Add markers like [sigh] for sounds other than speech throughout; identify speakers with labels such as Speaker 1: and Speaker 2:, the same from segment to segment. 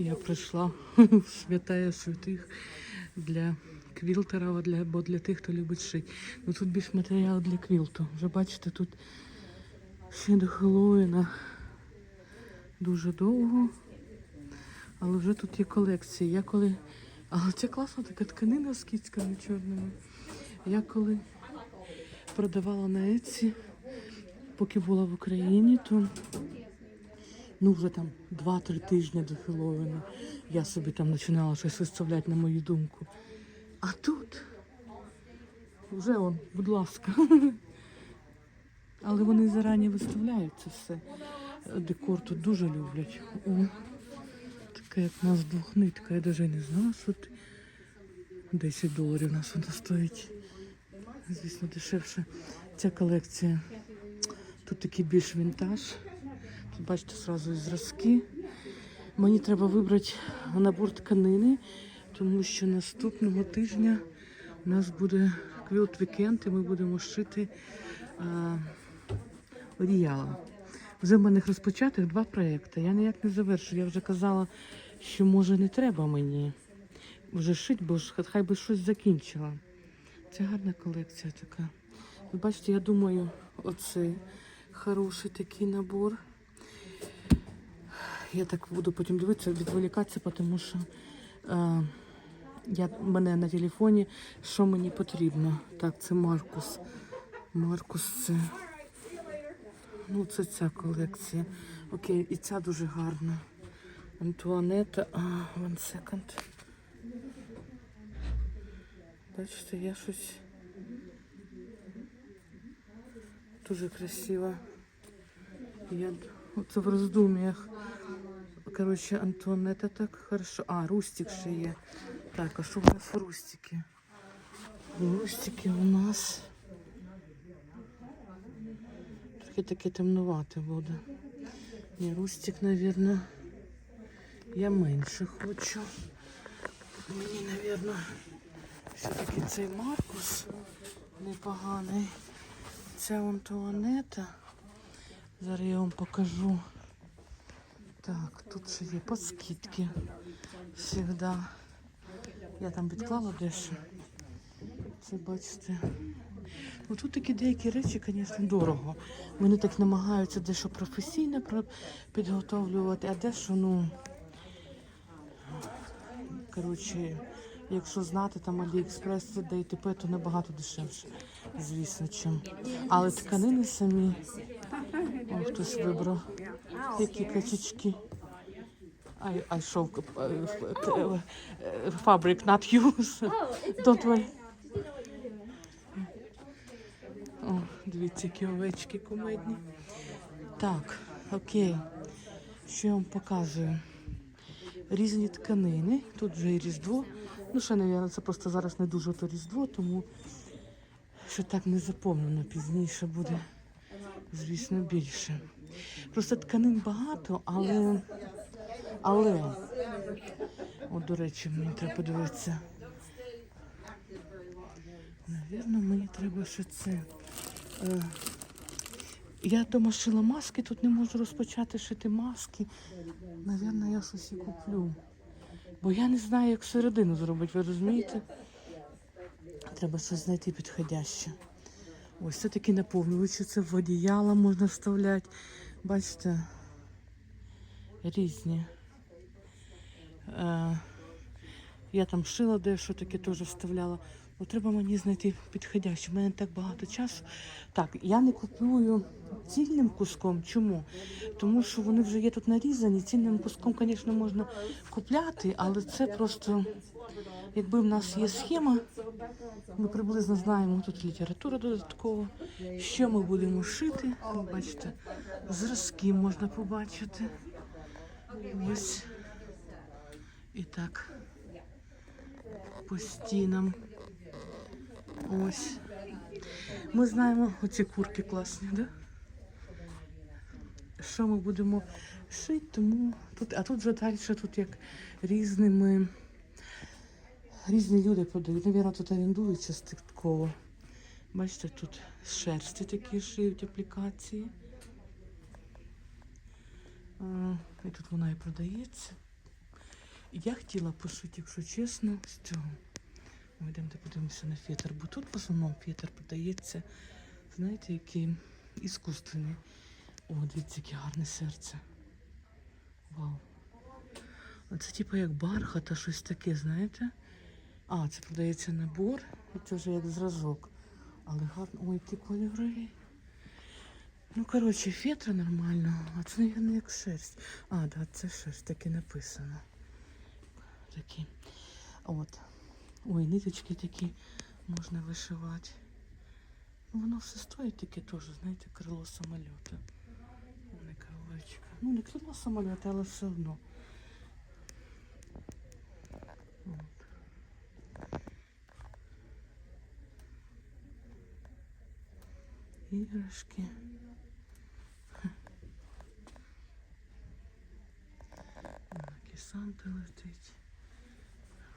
Speaker 1: Я прийшла [laughs] в святая святих для квілтерів, для, або для тих, хто любить шити. Ну тут більш матеріал для квілту. Вже бачите, тут ще до Хеллоуіна дуже довго. Але вже тут є колекції. Я коли. Але це класна така тканина з кіцьками чорними. Я коли продавала на Etsy, поки була в Україні, то ну вже там 2-3 тижні до Хеллоуіна я собі там починала щось виставляти на мою думку. А тут вже он, будь ласка. [laughs] Але вони зарані виставляють це все. Декор тут дуже люблять. О, така як у нас двохнитка. Я навіть не знала, що ти 10 доларів у нас вона стоїть. Звісно, дешевше. Ця колекція. Тут такий більш вінтаж. Бачите зразу і зразки. Мені треба вибрати набор тканини, тому що наступного тижня у нас буде квілт вікенд і ми будемо шити а, одіяла. Вже в мене розпочатих два проекти. Я ніяк не завершу. Я вже казала, що може не треба мені вже шити, бо ж хай би щось закінчила. Це гарна колекція така. Ви бачите, я думаю, оцей хороший такий набор. Я так буду потім дивитися, відволікатися, тому що е, я, мене на телефоні, що мені потрібно. Так, це Маркус. Маркус це. Ну, це ця колекція. Окей, і ця дуже гарна. Антуанета. А, one second. Бачите, я щось дуже красиво. Я оце в роздум'ях. Коротше, Антуанета так хорошо. А, Рустик ще є. Так, а що в нас Рустики? Рустики у нас. Трохи таке темнувате буде. Ні, Рустик, мабуть, я менше хочу. Мені, мабуть, все-таки цей Маркус непоганий. Ця вон туалета. Зараз я вам покажу. Так, тут ще є подскидки. Всегда. Я там відклала дещо. Це бачите. Ну тут такі деякі речі, звісно, дорого. Вони так намагаються дещо професійно підготовлювати, а дещо, ну. Коротше, якщо знати там Аліекспрес де і то набагато дешевше, звісно, чим. Але тканини самі. О, хтось вибрав. Які качечки. I, I show uh, fabric, not use. Don't worry. О, дивіться, які овечки кумедні. Так, окей. Що я вам показую? Різні тканини. Тут вже і Різдво. Ну, ще, мабуть, це просто зараз не дуже то Різдво, тому що так не заповнено пізніше буде, звісно, більше. Просто тканин багато, але. Але. От, до речі, мені треба подивитися. Навірно, мені треба ще це. Е, я дома шила маски, тут не можу розпочати шити маски. Навірно, я щось і куплю. Бо я не знаю, як середину зробити, ви розумієте? Треба щось знайти підходяще. Ось це такі наповнювачі, це в одіяла можна вставляти. Бачите, різні. Е, я там шила дещо таке теж вставляла. Ну, треба мені знайти підходяще. У мене так багато часу. Так, я не купую цільним куском. Чому? Тому що вони вже є тут нарізані. Цільним куском, звісно, можна купляти, але це просто, якби в нас є схема, ми приблизно знаємо тут література додаткова, що ми будемо шити. Бачите, зразки можна побачити. Ось. І так. По стінам. Ось. Ми знаємо оці курки класні, да? Що ми будемо шити, тому тут, а тут вже далі тут як різними різні люди продають. Навірно, тут орендують частково. Бачите, тут шерсті такі шиють аплікації. І тут вона і продається. Я хотіла пошити, якщо чесно, з цього. Ми йдемо подивимося на фетр, бо тут в основному фетр продається, знаєте, який іскусственний. О, дивіться, яке гарне серце. Вау. Це типу як бархат, а щось таке, знаєте? А, це продається набор, і це вже як зразок. Але гарно. Ой, які кольори. Ну, коротше, фетра нормально, а це, мабуть, як шерсть. А, да, це шерсть, таке написано. Такі. От. Ой, ниточки такі можна вишивати. Ну, воно все стоїть таке теж, знаєте, крило самольота. Не крилечко. Ну, не крило самольота, але все одно. Іграшки. Так, і летить.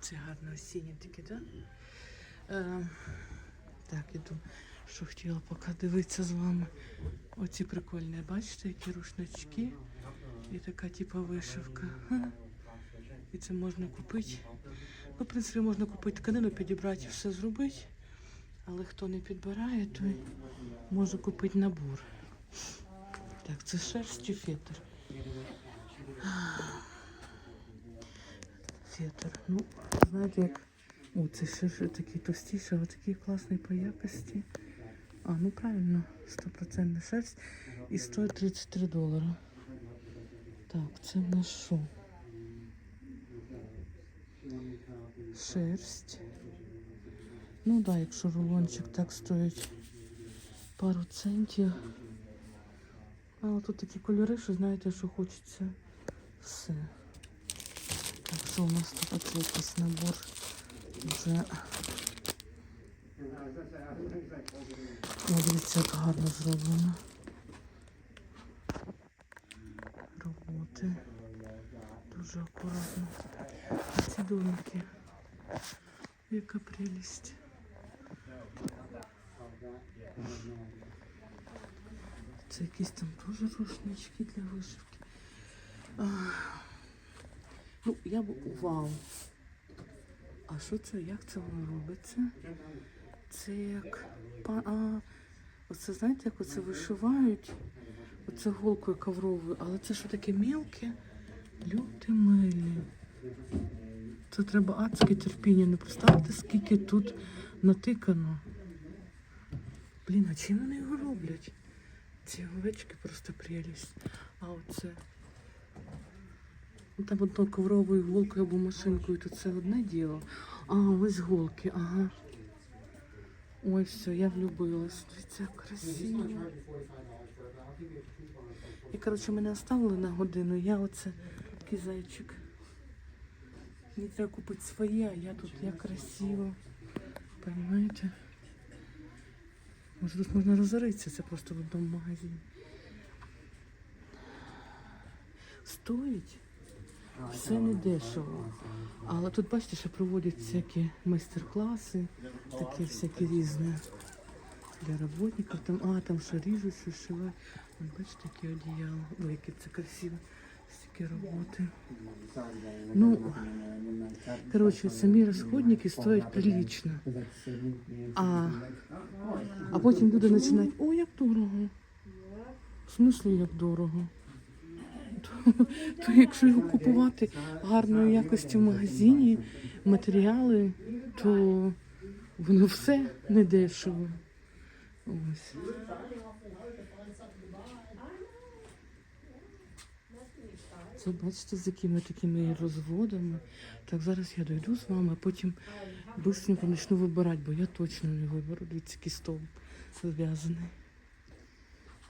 Speaker 1: Це гарно осіннє таке, так? Да? Е, так, іду, що хотіла поки дивитися з вами. Оці прикольні, бачите, які рушнички. І така типу вишивка. І це можна купити. Ну, в принципі, можна купити тканину, підібрати і все зробити. Але хто не підбирає, той може купити набор. Так, це шерсть чи фетр? Фетр. Ну, знаєте, як. О, це шерсть такий товстіший, але такий класний по якості. А, ну правильно, 100% шерсть. І стоїть 33 долара. Так, це в нас що? Шерсть. Ну так, да, якщо рулончик так стоїть пару центів. А тут такі кольори, що знаєте, що хочеться все. Так, що у нас тут Оце набор вже. О, дивіться, як гарно зроблено. Роботи. Дуже акуратно. А ці домики. Яка прелість. Це якісь там теж рушнички для вишивки. Ну, я б вау. А що це? Як це воно робиться? Це як. А, оце знаєте, як оце вишивають? Оце голкою ковровою, але це що таке мілке? Люди милі. Це треба адське терпіння. Не представте, скільки тут натикано. Блін, а чим вони його роблять? Ці овечки просто прелість. А оце. Там одно ковровою голкою або машинкою, то це одне діло. А, ось голки, ага. Ой, все, я влюбилась. Дивіться, красиво. І, коротше, мене оставили на годину, я оце такий зайчик. Мені треба купити своє, а я тут як красиво. Понимаєте? Може тут можна розоритися, це просто в одному магазині. Стоїть все не дешево. Але тут, бачите, що проводять всякі майстер-класи, такі всякі різні для роботників. Там, а, там що ріжуть, що шивають. Бачите, такі одіяла. Ой, яке це красиво. Стільки роботи. Ну, коротше, самі розходники стоять прилично. А, а потім люди починають, о, як дорого. В смислі, як дорого? То, [laughs] то якщо його купувати гарної якості в магазині, матеріали, то воно все недешево. Ось. Це бачите, з якими такими розводами. Так, зараз я дойду з вами, а потім швидко почну вибирати, бо я точно не виберу. Дивіться, який стовп зв'язаний.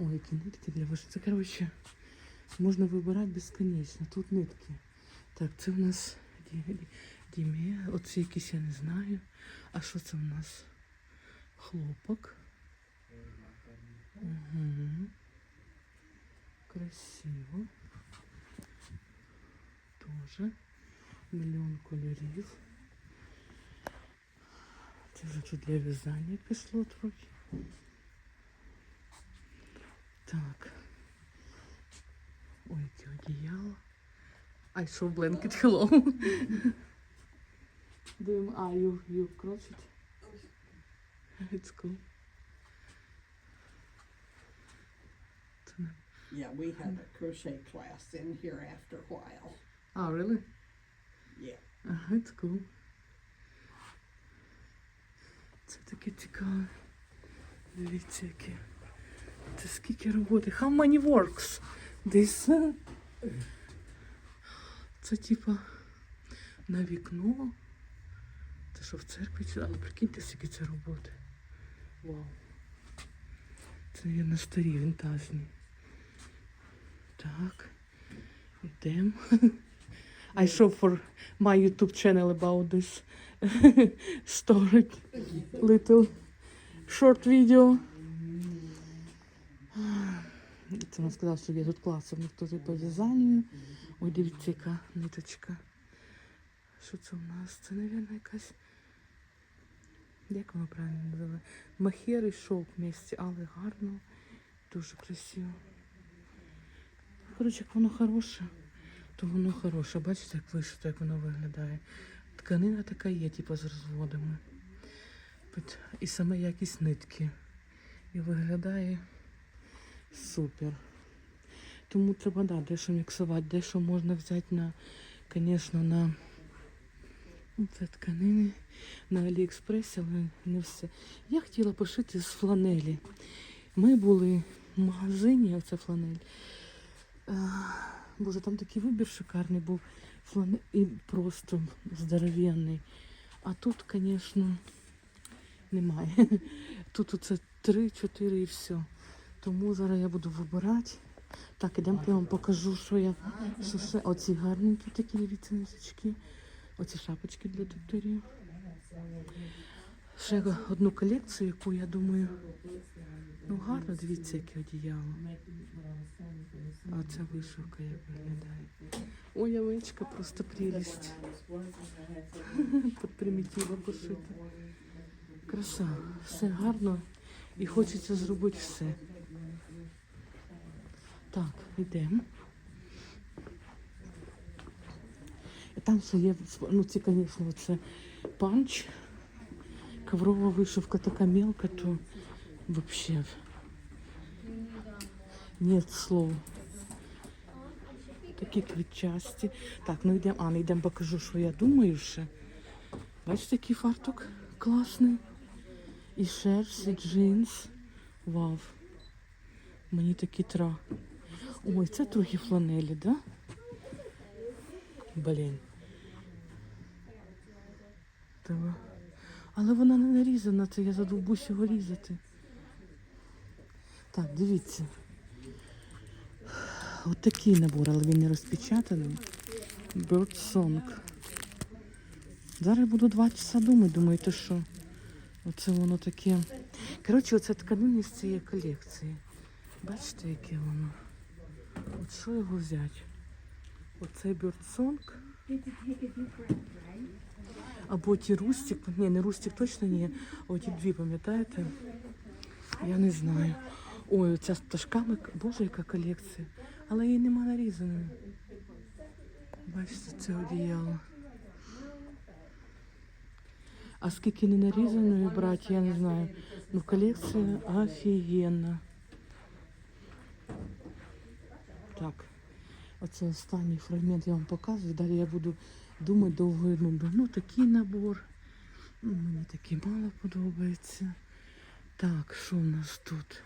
Speaker 1: Ой, які нитки для вишивки. Це, коротше, можна вибирати безконечно. Тут нитки. Так, це в нас ді- ді- Оце якісь я не знаю. А що це в нас? Хлопок. Угу. Красиво. Тоже. Мільйон кольорів. Це вже для в'язання пішло трохи. Так. Ой, яке одіяло. I show blanket, hello. Do you, ah, you, you cross it? It's cool. Це не-
Speaker 2: Yeah, we had a crochet class in here after a while.
Speaker 1: Ah, really?
Speaker 2: Yeah.
Speaker 1: Ага, it's cool. Це таке цікаве. Дивіться, яке. Це скільки роботи. How many works? This. Це типа на вікно. Це що в церкві. Але прикиньте, скільки це роботи. Вау. Це є на старі вінтажні. Так. Йдемо. [laughs] I show for my YouTube channel about this [laughs] story. Little short video. Це вона сказала, що є тут класно ніхто по в'язанню. Ой, дивіться, яка ниточка. Що це у нас? Це, мабуть, якась. Як воно правильно називає? Махер і шовк вместе, але гарно, дуже красиво. Коротше, як воно хороше, то воно хороше. Бачите, як вишито, як воно виглядає. Тканина така є, типу, з розводами. І саме якість нитки. І виглядає супер. Тому треба, да, дещо міксувати, дещо можна взяти на, звісно, на ну, це тканини на Аліекспресі, але не все. Я хотіла пошити з фланелі. Ми були в магазині, оце фланель. А, Боже, там такий вибір шикарний був. Фланель і просто здоровенний. А тут, звісно, немає. [laughs] Тут оце 3-4 і все. Тому зараз я буду вибирати. Так, ідемо, я вам покажу, що я. Що ще оці гарненькі такі дивіться. Оці шапочки для докторів. Ще одну колекцію, яку я думаю. Ну гарно, дивіться, яке одіяло. А ця вишивка як виглядає. Ой, овечка, просто прелість. [laughs] Під примітивом пошита. Краса, все гарно і хочеться зробити все. Так, йдемо. Там ще є, ну ці, звісно, це панч. Коврова вишивка така мелка, то вообще нет слов. Такі квітчасті. Так, ну йдемо. А, ну йдемо покажу, що я думаю ще. Бачите, який фартук класний. І шерсть, і джинс. Вау. Мені такі тра. Ой, це трохи фланелі, да? Блін. Треба. Але вона не нарізана, це я задовбусь його різати. Так, дивіться. От такий набор, але він не розпечатаний. Bird Song. Зараз буду два часа думати, думаєте, що оце воно таке. Коротше, оце тканини з цієї колекції. Бачите, яке воно? От що його взяти? Оцей Bird Або ті Рустик, ні, не Рустик точно ні, ті дві, пам'ятаєте? Я не знаю. Ой, оця з пташками, боже, яка колекція. Але її нема нарізаної. Бачите, це одіяло. А скільки не нарізаної брати, я не знаю. Ну, колекція офігенна. Так, оце останній фрагмент я вам показую. Далі я буду думати довго і нудно. Ну, такий набор. Ну, Мені такий мало подобається. Так, що в нас тут?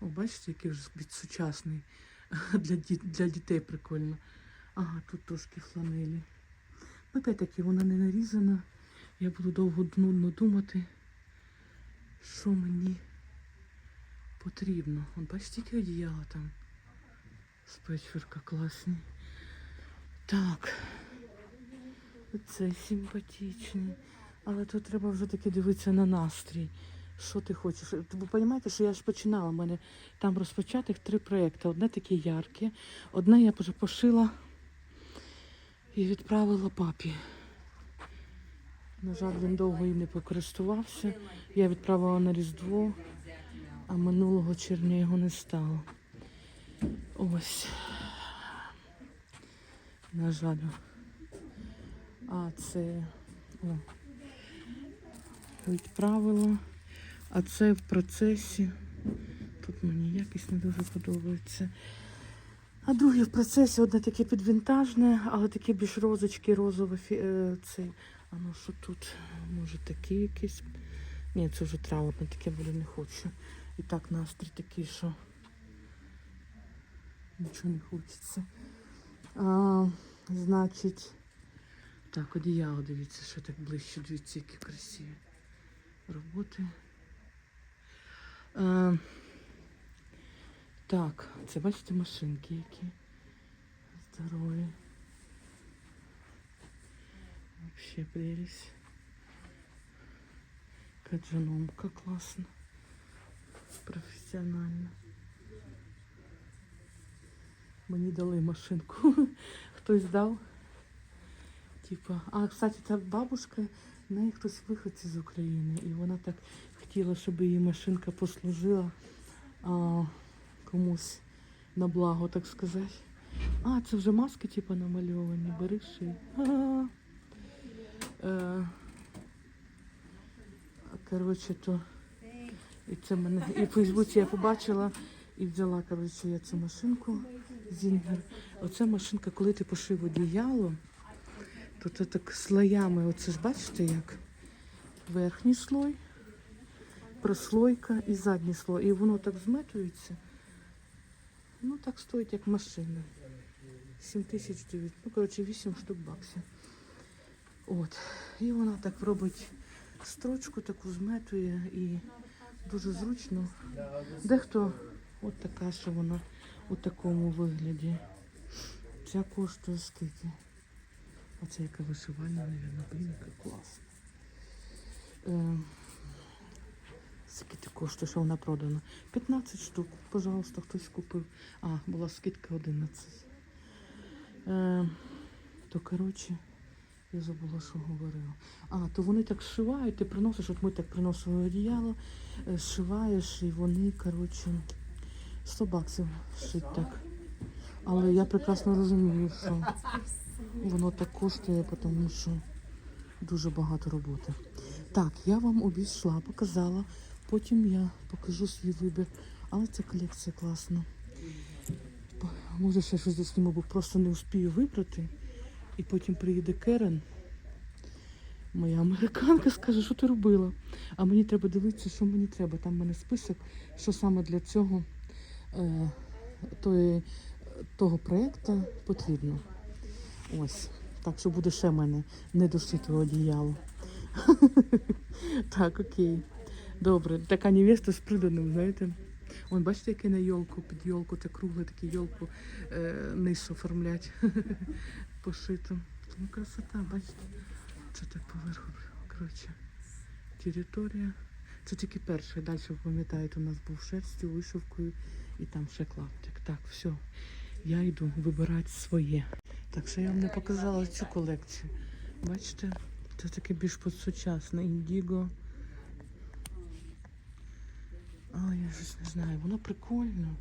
Speaker 1: О, бачите, який вже сучасний. [laughs] Для, ді- для дітей прикольно. Ага, тут трошки фланелі. Ну, Опять-таки, вона не нарізана. Я буду довго нудно думати, що мені потрібно. От бачите, які одіяла там. Спечверка класні. Так. Оце симпатичний. Але тут треба вже таки дивитися на настрій. Що ти хочеш? Ви розумієте, що я ж починала. У мене там розпочатих три проєкти. Одне таке ярке, одне я вже пошила і відправила папі. На жаль, він довго їм не покористувався. Я відправила на Різдво, а минулого червня його не стало. Ось. На жаль. А це о, відправила. А це в процесі. Тут мені якість не дуже подобається. А друге в процесі одне таке підвінтажне, але таке більш розочки, розове е, цей. А ну що тут? Може такі якісь. Ні, це вже траурне, таке буде не хочу. І так настрій такий, що нічого не хочеться. А, значить, так, одіяло, дивіться, що так ближче, дивіться, які красиві роботи. А, так, це бачите машинки які здорові. Вообще прелесть. Каджаномка классно. Професіонально. Мені дали машинку. [laughs] Хтось дав. Типа, а, кстати, та бабушка, в неї хтось виходці з України. І вона так хотіла, щоб її машинка послужила а, комусь на благо, так сказати. А, це вже маски, типа, намальовані. Бери ши. Е, Коротше, то і це мене і в Фейсбуці я побачила і взяла, коротше, я цю машинку Зінгер. Оця машинка, коли ти пошив одіяло, то це так слоями, оце ж бачите як? Верхній слой, прослойка і задній слой. І воно так зметується. Ну так стоїть, як машина. 7 тисяч 9, ну коротше 8 штук баксів. От. І вона так робить строчку, таку зметує і дуже зручно. Дехто от така, що вона у такому вигляді. Ця коштує скільки? Оце яка вишивальна, мабуть, блін, яка. Е, скільки коштує, що вона продана? 15 штук, пожалуйста, хтось купив. А, була скидка 11. Е, то коротше, я забула, що говорила. А, то вони так зшивають, ти приносиш, от ми так приносили одіяло, е, зшиваєш, і вони, коротше, 100 баксів шить так. Але я прекрасно розумію, що воно так коштує, тому що дуже багато роботи. Так, я вам обійшла, показала, потім я покажу свій вибір. Але ця колекція класна. Може, ще щось засніму, бо просто не успію вибрати. І потім приїде Керен, моя американка, скаже, що ти робила. А мені треба дивитися, що мені треба. Там в мене список, що саме для цього е, тої, того проєкту потрібно. Ось. Так що буде ще в мене недошите одіяло. [laughs] так, окей. Добре. Така невеста з приданим, знаєте. Вон, бачите, яке на йолку, під йолку, це кругле таке йолку е, низ оформлять [laughs] пошито. Ну, красота, бачите? Це так поверху. Коротше, територія. Це тільки перший. Далі, пам'ятаєте, у нас був шерстю, вишивкою і там ще клаптик. Так, все. Я йду вибирати своє. Так що я вам не показала цю колекцію. Бачите, це таке більш сучасне. Індіго. Але я щось не знаю, воно прикольно.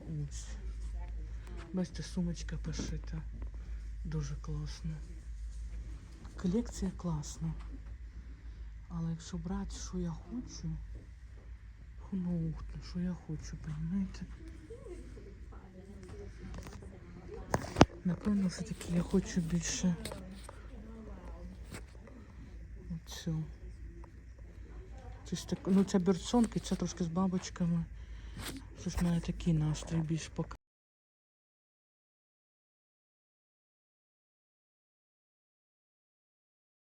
Speaker 1: Ось. Бачите, сумочка пошита. Дуже класно. Колекція класна. Але якщо брати, що я хочу, ну, що я хочу, розумієте? Напевно, все-таки я хочу більше оцю. Щось так, ну це берцонки, це трошки з бабочками. Щось має такий настрій більш поки.